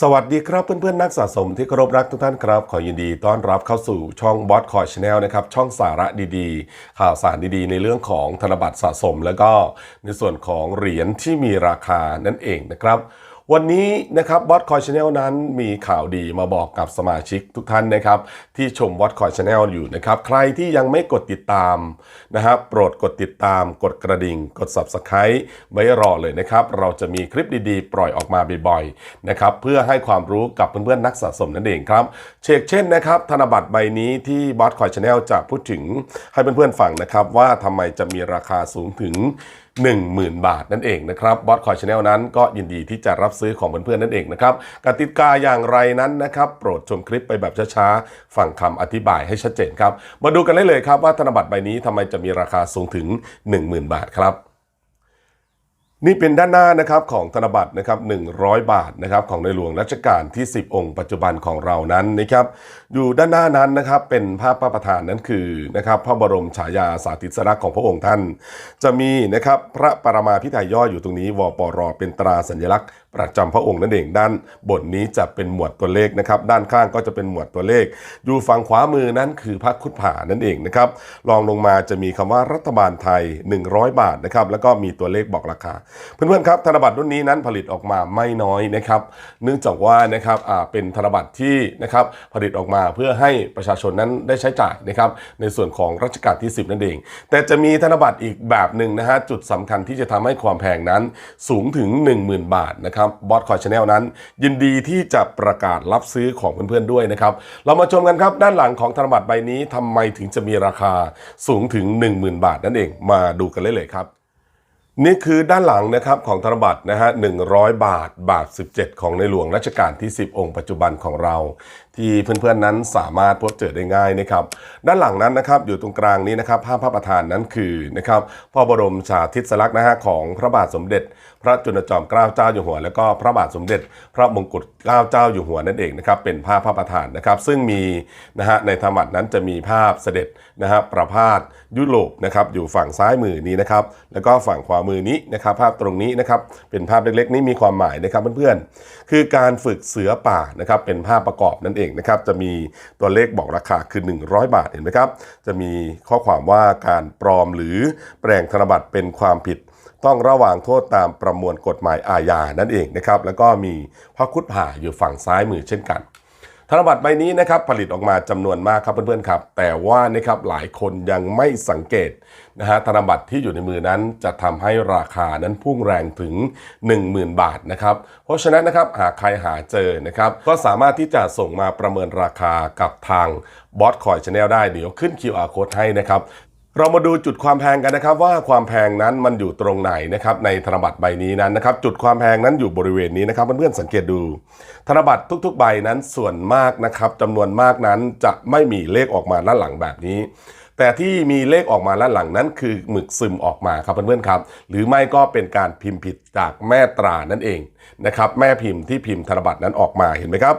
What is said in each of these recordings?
สวัสดีครับเพื่อนๆนักสะสมที่เคารพรักทุกท่านครับ ขอยินดีต้อนรับเข้าสู่ช่องบอสคอยชาแนลนะครับ ช่องสาระดีๆ ข่าวสารดีๆ ในเรื่องของธนบัตรสะสม แล้วก็ในส่วนของเหรียญที่มีราคานั่นเองนะครับ วันนี้นะครับบอสคอยชาแนลนั้นมีข่าวดีมาบอกกับสมาชิกทุกท่านนะครับ ที่ชมบอสคอยชาแนลอยู่นะครับ ใครที่ยังไม่กดติดตามนะครับโปรดกดติดตามกดกระดิ่ง กด Subscribe ไว้รอเลยนะครับ เราจะมีคลิปดีๆ ปล่อยออกมาบ่อยๆนะครับเพื่อให้ความรู้กับเพื่อนๆนักสะสมนั่นเองครับเชกเช่นนะครับ ธนบัตรใบนี้ที่บอสคอยชาแนลจะพูดถึงให้เพื่อนๆฟังนะครับ ว่าทำไมจะมีราคาสูงถึง 10,000 บาทนั่นเองนะครับบอสคอยชาแนลนั้นก็ยินดีที่จะรับซื้อของเพื่อนๆนั่นเองนะครับกติกาอย่างไรนั้นนะครับ โปรดชมคลิปไปแบบช้าๆฟังคำอธิบายให้ชัดเจนครับ มาดูกันได้เลยครับว่าธนบัตรใบนี้ทำไมจะมีราคาสูงถึง 10,000 บาทครับ นี่เป็นด้านหน้านะครับของธนบัตรนะครับ100 บาทนะครับของในหลวงรัชกาลที่ 10 องค์ปัจจุบันของเรานั้นนะครับอยู่ด้านหน้านั้นนะครับเป็นภาพพระประธานนั้นคือนะครับพระบรมฉายาสาธิสลักษณ์ของพระองค์ท่าน จะมีนะครับพระปรมาพิไทยย่ออยู่ตรงนี้วปรเป็นตราสัญลักษณ์ ประจำพระองค์นั่นเองด้านบนนี้จะเป็นหมวดตัวเลขนะครับ ด้านข้างก็จะเป็นหมวดตัวเลข อยู่ฝั่งขวามือนั้นคือพระคุดผานั่นเองนะครับรองลงมาจะมีคำว่ารัฐบาลไทย 100 บาทนะครับแล้วก็มีตัวเลขบอกราคา เพื่อนๆครับธนบัตรรุ่นนี้นั้นผลิตออกมาไม่น้อยนะครับ เนื่องจากว่านะครับอ่าเป็นธนบัตรที่นะครับผลิตออกมาเพื่อให้ประชาชนนั้นได้ใช้จ่ายนะครับในส่วนของรัชกาลที่ 10 นั่นเอง แต่จะมีธนบัตรอีกแบบหนึ่งนะฮะจุดสำคัญที่จะทำให้ความแพงนั้นสูงถึง 10,000 บาทนะครับบอสคอยชาแนลนั้น ยินดีที่จะประกาศรับซื้อของเพื่อนๆด้วยนะครับ เรามาชมกันครับด้านหลังของธนบัตรใบนี้ทำไมถึงจะมีราคาสูงถึง 10,000 บาทนั่นเองมาดูกันเลยเลยครับนี่คือด้านหลังนะครับของธนบัตรนะฮะ100 บาทบาท 17 ของในหลวงรัชกาลที่ 10 องค์ปัจจุบันของเรา ที่เพื่อนๆนั้นสามารถพบเจอได้ง่ายนะครับด้านหลังนั้นนะครับอยู่ตรงกลางนี้นะครับภาพพระประธานนั้นคือนะครับพระบรมสาธิสลักษณ์นะฮะของพระบาทสมเด็จ พระจุลจอมเกล้าเจ้าอยู่หัว แล้วก็พระบาทสมเด็จ พระมงกุฎเกล้าเจ้าอยู่หัวนั่นเองนะครับเป็นภาพพระประธานนะครับ ซึ่งมีนะฮะในธรรมัดนั้นจะมีภาพเสด็จนะฮะประพาสยุโรปนะครับอยู่ฝั่งซ้ายมือนี้นะครับแล้วก็ฝั่งขวามือนี้นะครับภาพตรงนี้นะครับเป็นภาพเล็กๆ นี้มีความหมายนะครับเพื่อนๆคือการฝึกเสือป่านะครับเป็นภาพประกอบนั่นเององนะครับจะมีตัวเลขบอกราคาคือ 100 บาทเห็นไหมครับ จะมีข้อความว่าการปลอมหรือแปลงธนบัตรเป็นความผิดต้องระวางโทษตามประมวลกฎหมายอาญานั่นเองนะครับ แล้วก็มีพระคุดผ่าอยู่ฝั่งซ้ายมือเช่นกัน ธนบัตรใบนี้นะครับผลิตออกมาจำนวนมากครับเพื่อนๆครับ แต่ว่านะครับหลายคนยังไม่สังเกตนะฮะธนบัตรที่อยู่ในมือนั้นจะทำให้ราคานั้นพุ่งแรงถึง 10,000 บาทนะครับเพราะฉะนั้นนะครับหากใครหาเจอนะครับก็สามารถที่จะส่งมาประเมินราคากับทางบอสคอยชาแนลได้เดี๋ยวขึ้น QR code ให้นะครับ เรามาดูจุดความแพงกันนะครับว่าความแพงนั้นมันอยู่ตรงไหนนะครับในธนบัตรใบนี้นั้นนะครับจุดความแพงนั้นอยู่บริเวณนี้นะครับเพื่อนๆสังเกตดู ธนบัตรทุก ๆ ใบนั้นส่วนมากนะครับจำนวนมากนั้นจะไม่มีเลขออกมาด้านหลังแบบนี้ แต่ที่มีเลขออกมาด้านหลังนั้น คือหมึกซึมออกมาครับเพื่อนๆครับ หรือไม่ก็เป็นการพิมพ์ผิดจากแม่ตรานั่นเองนะครับแม่พิมพ์ที่พิมพ์ธนบัตรนั้นออกมาเห็นไหมครับ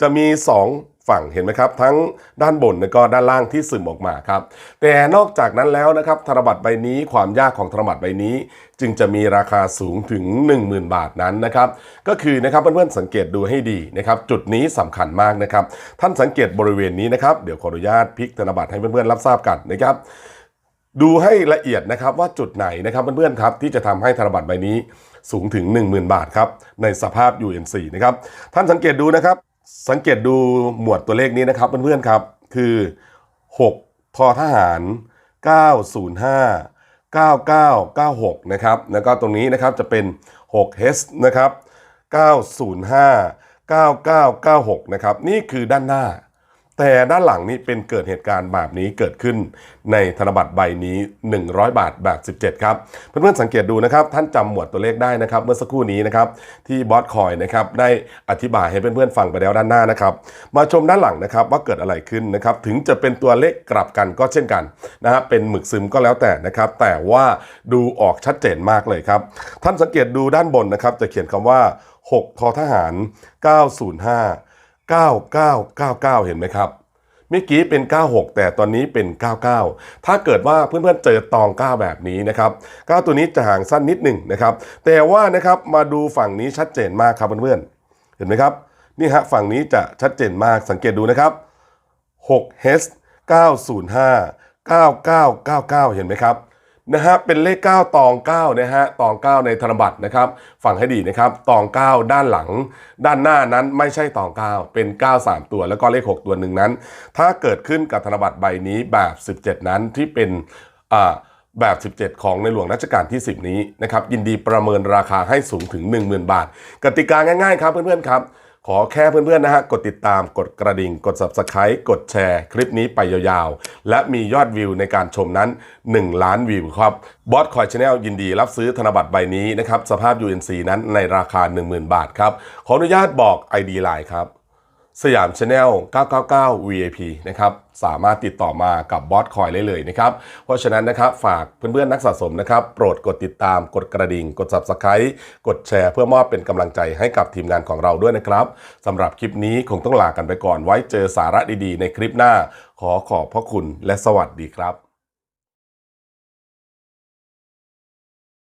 จะมี 2 ฝั่งเห็นไหมครับ ทั้งด้านบนและก็ด้านล่างที่ซึมออกมาครับ แต่นอกจากนั้นแล้วนะครับธนบัตรใบนี้ความยากของธนบัตรใบนี้ จึงจะมีราคาสูงถึง 10,000 บาทนั้นนะครับก็คือนะครับเพื่อนๆสังเกตดูให้ดีนะครับจุดนี้สำคัญมากนะครับ ท่านสังเกตบริเวณนี้นะครับเดี๋ยวขออนุญาตพลิกธนบัตรให้เพื่อนๆรับทราบกันนะครับดูให้ละเอียดนะครับว่าจุดไหนนะครับเพื่อนๆครับที่จะทำให้ธนบัตรใบนี้สูงถึง 10,000 บาทครับในสภาพ UNC นะครับท่านสังเกตดูนะครับ สังเกตดูหมวดตัวเลขนี้นะครับเพื่อนๆครับ คือ 6ทอทหาร 905 9996 นะครับ แล้วก็ตรงนี้นะครับจะเป็น 6 h นะครับ 905 9996 นะครับ นี่คือด้านหน้า แต่ด้านหลังนี่เป็นเกิดเหตุการณ์แบบนี้เกิดขึ้นในธนบัตรใบนี้ 100 บาทแบบ 17 ครับ เพื่อนๆสังเกตดูนะครับ ท่านจำหมวดตัวเลขได้นะครับ เมื่อสักครู่นี้นะครับที่บอสคอยนะครับได้อธิบายให้เพื่อนๆฟังไปแล้วด้านหน้านะครับ มาชมด้านหลังนะครับว่าเกิดอะไรขึ้นนะครับ ถึงจะเป็นตัวเลขกลับกันก็เช่นกันนะฮะเป็นหมึกซึมก็แล้วแต่นะครับ แต่ว่าดูออกชัดเจนมากเลยครับ ท่านสังเกตดูด้านบนนะครับ จะเขียนคำว่า 6 ทอทหาร 905 9999 เห็นไหมครับเมื่อกี้เป็น 96 แต่ตอนนี้เป็น 99 ถ้าเกิดว่าเพื่อนๆเจอตอง 9 แบบนี้นะครับ 9 ตัวนี้จะห่างสั้นนิดหนึ่งนะครับ แต่ว่านะครับมาดูฝั่งนี้ชัดเจนมากครับเพื่อนๆ เห็นไหมครับ นี่ฮะฝั่งนี้จะชัดเจนมากสังเกตดูนะครับ 6 h 905 9999 เห็นไหมครับ นะฮะเป็นเลข 9 ตอง9นะฮะตอง 9 ในธนบัตรนะครับฟังให้ดีนะครับตอง 9 ด้านหลัง ด้านหน้านั้นไม่ใช่ตอง 9 เป็น 9 3 ตัว แล้วก็เลข 6 ตัวหนึ่งนั้น ถ้าเกิดขึ้นกับธนบัตรใบนี้แบบ 17 นั้นที่เป็นอ่าแบบ 17 ของในหลวงรัชกาลที่ 10 นี้นะครับยินดีประเมินราคาให้สูงถึง 10,000 บาท กติกาง่ายๆครับเพื่อนๆครับ ขอแค่เพื่อนๆนะฮะ กดติดตามกดกระดิ่ง กด subscribe กดแชร์คลิปนี้ไปยาวๆ และมียอดวิวในการชมนั้น 1 ล้านวิวครับบอสคอยชาแนลยินดีรับซื้อธนบัตรใบนี้นะครับ สภาพ UNC นั้นในราคา 10,000 บาทครับ ขออนุญาตบอก ID ไลน์ครับ สยามชาแนล999 VIP นะครับ สามารถติดต่อมากับบอสคอยได้เลยนะครับ เพราะฉะนั้นนะครับฝากเพื่อนๆ นักสะสมนะครับ โปรดกดติดตาม กดกระดิ่ง กด Subscribe กดแชร์เพื่อมอบเป็นกำลังใจให้กับทีมงานของเราด้วยนะครับสำหรับคลิปนี้คงต้องลากันไปก่อนไว้เจอสาระดีๆ ในคลิปหน้า ขอขอบพระคุณและสวัสดีครับ